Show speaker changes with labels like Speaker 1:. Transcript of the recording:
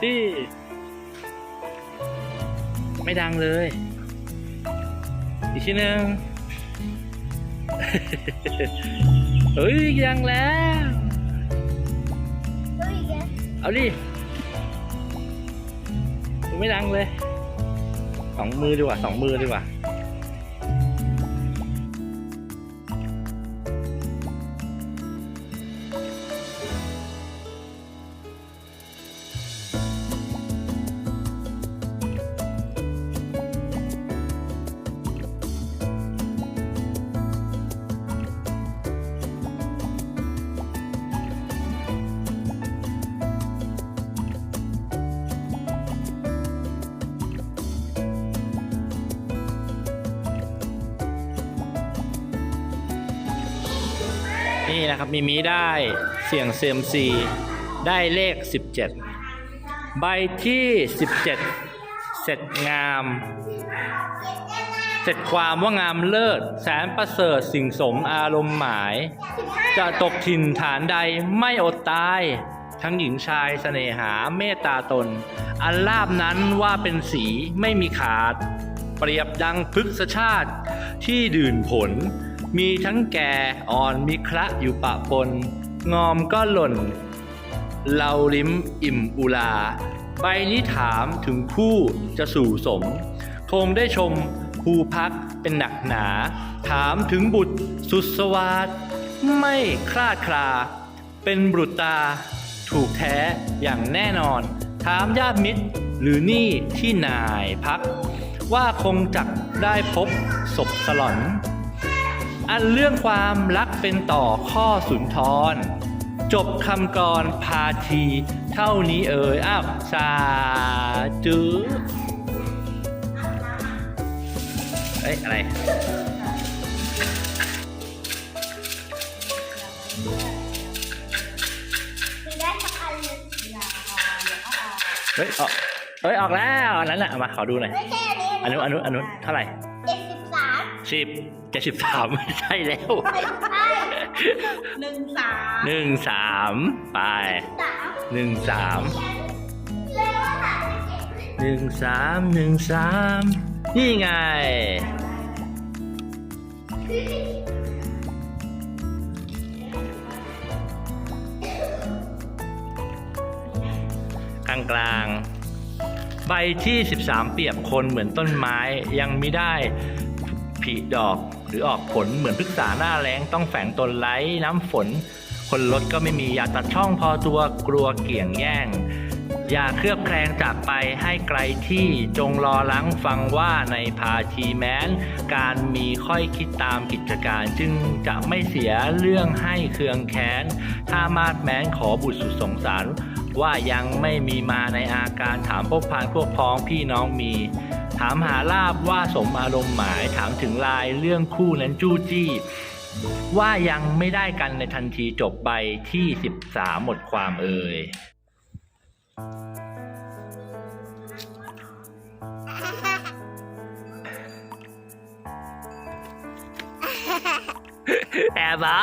Speaker 1: ที่ ไม่ดังเลย อีกทีหนึ่งเฮ้ยยังแล้ว
Speaker 2: เฮ้ยแก
Speaker 1: เอาดิไม่ดังเลย สองมือดีกว่า สองมือดีกว่า นี่นะครับมีมีได้เสี่ยงเซียมซีได้เลข 17 ใบที่ 17 เสร็จงาม เสร็จความว่างามเลิศแสนประเสริฐสิ่งสมอารมณ์หมาย จะตกถิ่นฐานใดไม่อดตาย ทั้งหญิงชายเสน่หาเมตตาตน อันลาบนั้นว่าเป็นสีไม่มีขาด เปรียบดังพฤกษชาติที่ดื่นผล มีทั้งแก่อ่อนมีคระอยู่ปะปน งอมก็หล่นเราลิ้มอิ่มอุลาใบนี้ถามถึงคู่จะสู่สม คงได้ชมภูพักเป็นหนักหนา ถามถึงบุตรสุดสวาสไม่คลาดคลา เป็นบุตรตา ถูกแท้อย่างแน่นอน ถามญาติมิตรหรือนี่ที่นายพัก ว่าคงจักได้พบศพสลอน อันเรื่องความรักเป็นต่อข้อสุนทร จบคำกรพาที เท่านี้เอ่ยอ้าวสาจุเอ้ยอะไร
Speaker 2: มีได้สักอันหนึง
Speaker 1: เฮ้ยออกเฮ้ยออกแล้วอันนั้นแหละมาขอดูหน่อย
Speaker 2: ไม่ใช่อันนี้
Speaker 1: อันนู้นอันนู้นอันนู้นเท่าไหร่
Speaker 2: เจ็ดสิบสาม
Speaker 1: สิบเจ็ดสิบสามไม่ใช่แล้ว
Speaker 2: ไม่ใช่
Speaker 3: หนึ่งสาม
Speaker 1: หนึ่งสามไป
Speaker 2: สาม
Speaker 1: หนึ่งสาม
Speaker 2: เร็วว่าสามสิบเจ็ด
Speaker 1: หนึ่งสามหนึ่งสามนี่ไง กลางกลางๆใบที่ 13 เปรียบคนเหมือนต้นไม้ยังไม่ได้ ผลิดอกหรือออกผลเหมือนพฤกษาหน้าแรงต้องแฝงตนไร้น้ำฝน คนลดก็ไม่มีอยากตัดช่องพอตัวกลัวเกี่ยงแย่ง อย่าเคลือบแคลงจากไปให้ไกลที่จงรอลังฟังว่าในภาชีแม้น การมีค่อยคิดตามกิจการ จึงจะไม่เสียเรื่องให้เคืองแค้น ถ้ามาดแม้นขอบุตรสุดสงสาร ว่ายังไม่มีมาในอาการถามพวกพานพวกพ้องพี่น้องมี ถามหาลาบว่าสมอารมณ์หมายถามถึงลายเรื่องคู่นั้นจู้จี้ ว่ายังไม่ได้กันในทันทีจบใบที่ 13 หมดความเอ่ยแอบเหรอ